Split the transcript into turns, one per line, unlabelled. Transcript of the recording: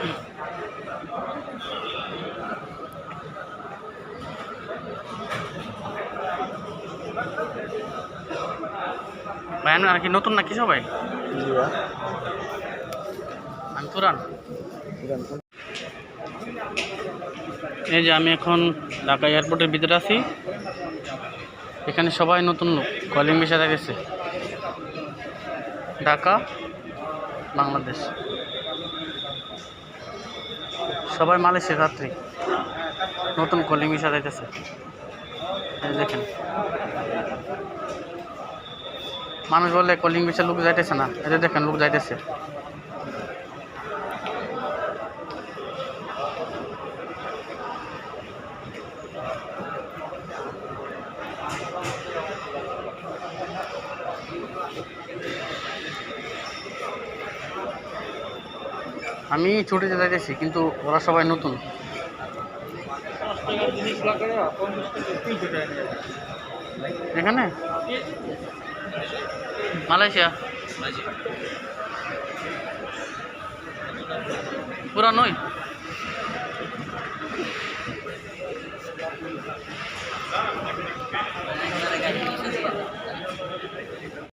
ভাই আপনারা কি নতুন নাকি সবাই? আমি পুরান এই যে আমি এখন ঢাকা এয়ারপোর্টের ভিতরে আছি। এখানে সবাই নতুন লোক কলিং মিশাতে গেছে। ঢাকা বাংলাদেশ। সবাই মালয়েশিয়ার যাত্রী নতুন কলিং মিশা যাইতেছে। দেখেন। মানুষ বলে কলিং মিশা লোক যাইতেছে না। যে দেখেন, লোক যাইতেছে। আমি ছুটিতে যাইতেছি কিন্তু ওরা সবাই নতুন। এখানে? মালয়েশিয়া। পুরা নই?